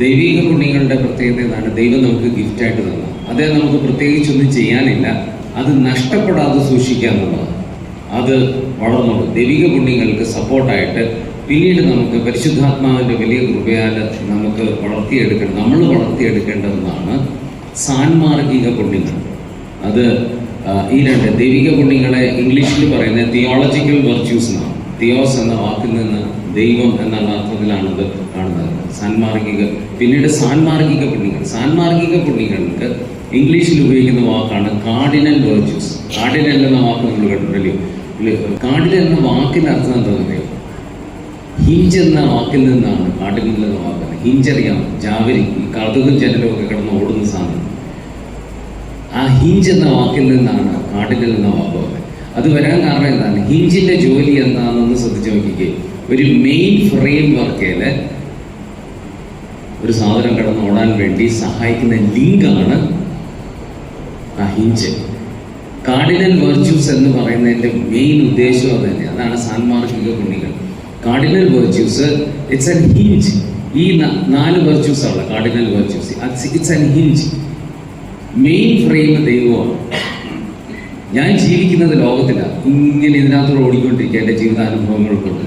ദൈവിക പുണ്യങ്ങളുടെ പ്രത്യേകത ഇതാണ്. ദൈവം നമുക്ക് ഗിഫ്റ്റ് ആയിട്ട് തന്നു. അതേ നമുക്ക് പ്രത്യേകിച്ചൊന്നും ചെയ്യാനില്ല. അത് നഷ്ടപ്പെടാതെ സൂക്ഷിക്കുക എന്നുള്ളതാണ്. അത് വളർന്നോളൂ ദൈവിക പുണ്യങ്ങൾക്ക് സപ്പോർട്ടായിട്ട് പിന്നീട് നമുക്ക് പരിശുദ്ധാത്മാവിന്റെ വലിയ കൃപയാൽ നമുക്ക് വളർത്തിയെടുക്കേണ്ട നമ്മൾ വളർത്തിയെടുക്കേണ്ടതെന്നാണ് സാൻമാർഗിക പുണ്യങ്ങൾ. അത് ഈ രണ്ട് ദൈവിക പുണ്യങ്ങളെ ഇംഗ്ലീഷിൽ പറയുന്നത് തിയോളജിക്കൽ വെർച്യൂസ് എന്നാണ്. തിയോസ് എന്ന വാക്കിൽ നിന്ന് ദൈവം എന്നുള്ള അർത്ഥത്തിലാണ് ഇത് കാണുന്നത്. സാൻമാർഗിക പിന്നീട് സാൻമാർഗിക പുണ്യങ്ങൾ. സാൻമാർഗിക പുണ്യങ്ങൾക്ക് ഇംഗ്ലീഷിൽ ഉപയോഗിക്കുന്ന വാക്കാണ് കാർഡിനൽ വെർച്യൂസ് കാർഡിനൽ എന്ന വാക്ക് നമ്മൾ കേട്ടിട്ടില്ലേ കാർഡിനൽ എന്ന വാക്കിന്റെ അർത്ഥം എന്താണെന്നറിയോ ഹിഞ്ച് എന്ന വാക്കിൽ നിന്നാണ് കാർഡിനൽ എന്ന വാക്ക് ഹിഞ്ച് അറിയാം ജാവരി ഈ കറുതും ജനലും ഒക്കെ കിടന്ന് ഓടുന്ന സാധനം. ആ ഹിഞ്ച് എന്ന വാക്കിൽ നിന്നാണ് കാർഡിനൽ എന്ന വാക്ക് വന്നത് അത് വരാൻ കാരണം എന്താണ്? ഹിഞ്ചിന്റെ ജോലി എന്താണെന്ന് ശ്രദ്ധിച്ചു നോക്കിക്കേ. ഒരു മെയിൻ ഫ്രെയിം വർക്കേൽ ഒരു സാധനം കടന്ന് ഓടാൻ വേണ്ടി സഹായിക്കുന്ന ലിങ്കാണ് ആ ഹിഞ്ച്. കാർഡിനൽ വെർച്യൂസ് എന്ന് പറയുന്നതിന്റെ മെയിൻ ഉദ്ദേശം അത് തന്നെ. അതാണ് സാൻമാർഗിക പുണ്യങ്ങൾ cardinal virtues it's an hinge ഈ നാല് വെർച്യൂസ് ആണ് cardinal virtues it's an hinge main frame ദൈവമാണ്. ഞാൻ ജീവിക്കുന്നത് ലോകത്തിലാണ് ഇങ്ങനെ ഇതിനകത്തോടെ ഓടിക്കൊണ്ടിരിക്കുക എന്റെ ജീവിതാനുഭവങ്ങൾ കൊണ്ട്.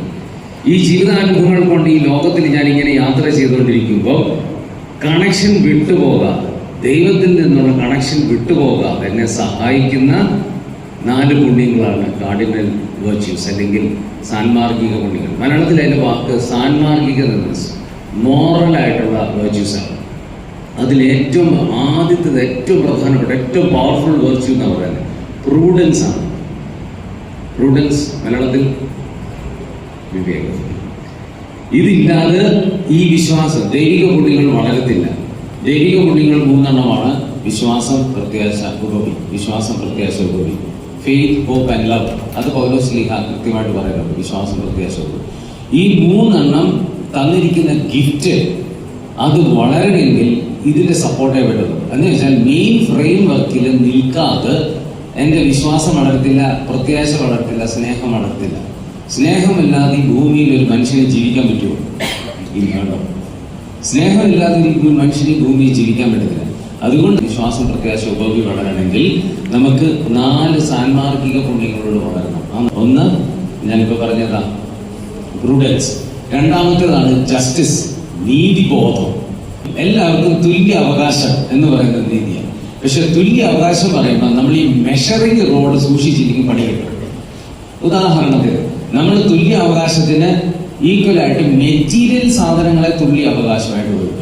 ഈ ജീവിതാനുഭവങ്ങൾ കൊണ്ട് ഈ ലോകത്തിൽ ഞാൻ ഇങ്ങനെ യാത്ര ചെയ്തുകൊണ്ടിരിക്കുമ്പോൾ കണക്ഷൻ വിട്ടുപോകാതെ ദൈവത്തിൽ നിന്നുള്ള കണക്ഷൻ വിട്ടുപോകാതെ എന്നെ സഹായിക്കുന്ന നാല് പുണ്യങ്ങളാണ് കാർഡിനൽ വെർച്യൂസ് അല്ലെങ്കിൽ സാൻമാർഗിക പുണ്യങ്ങൾ. മലയാളത്തിൽ അതിന്റെ വാക്ക് സാൻമാർഗിക മോറൽ ആയിട്ടുള്ള വെർച്യൂസ് ആണ്. അതിൽ ഏറ്റവും ആദ്യത്തത് ഏറ്റവും പ്രധാനപ്പെട്ട ഏറ്റവും പവർഫുൾ വെർച്യൂ എന്ന് പറയുന്നത്. പ്രൂഡൻസ് ആണ്. പ്രൂഡൻസ് മലയാളത്തിൽ വിവേകം. ഇതില്ലാതെ ഈ വിശ്വാസം ദൈവിക പുണ്യങ്ങൾ വളരത്തില്ല. ദൈവിക പുണ്യങ്ങൾ മൂന്നെണ്ണമാണ്. വിശ്വാസം പ്രത്യാശ ഉപവി വിശ്വാസം പ്രത്യാശ ഉപവി ഫെയ്ത്ത് ഹോപ്പ് ആൻഡ് ലവ് അത് പൗലോ ലീഹ കൃത്യമായിട്ട് പറയുന്നുണ്ട് വിശ്വാസം പ്രത്യാശ ഉപവി ഈ മൂന്നെണ്ണം തന്നിരിക്കുന്ന ഗിഫ്റ്റ് അത് വളരണമെങ്കിൽ ഇതിന്റെ സപ്പോർട്ടേ വേണ്ടത്. എന്ന് വെച്ചാൽ മെയിൻ ഫ്രെയിം വർക്കിൽ നിൽക്കാതെ എന്റെ വിശ്വാസം വളർത്തില്ല പ്രത്യാശ വളർത്തില്ല സ്നേഹം വളർത്തില്ല. സ്നേഹമില്ലാതെ ഈ ഭൂമിയിൽ ഒരു മനുഷ്യന് ജീവിക്കാൻ പറ്റുമോ? ഇല്ലാണ്ടോ സ്നേഹമില്ലാതെ ഒരു മനുഷ്യന് ഭൂമിയിൽ ജീവിക്കാൻ പറ്റത്തില്ല. അതുകൊണ്ട് വിശ്വാസം പ്രത്യാശ ഉപയോഗി വളരണമെങ്കിൽ നമുക്ക് നാല് സാൻമാർഗിക പുണ്യങ്ങളോട് വളരണം. ഒന്ന് ഞാനിപ്പോ പറഞ്ഞതാ പ്രൂഡൻസ് രണ്ടാമത്തേതാണ് ജസ്റ്റിസ് നീതിബോധം. എല്ലാവർക്കും തുല്യ അവകാശം എന്ന് പറയുന്ന നീതിയാണ് പക്ഷെ തുല്യ അവകാശം പറയുമ്പോൾ നമ്മൾ ഈ മെഷറിംഗ് റോഡ് സൂക്ഷിച്ചിരിക്കും പണിയുണ്ട് ഉദാഹരണത്തിന് നമ്മൾ തുല്യ അവകാശത്തിന് ഈക്വൽ ആയിട്ട് മെറ്റീരിയൽ സാധനങ്ങളെ തുല്യ അവകാശമായിട്ട് കൊടുക്കും.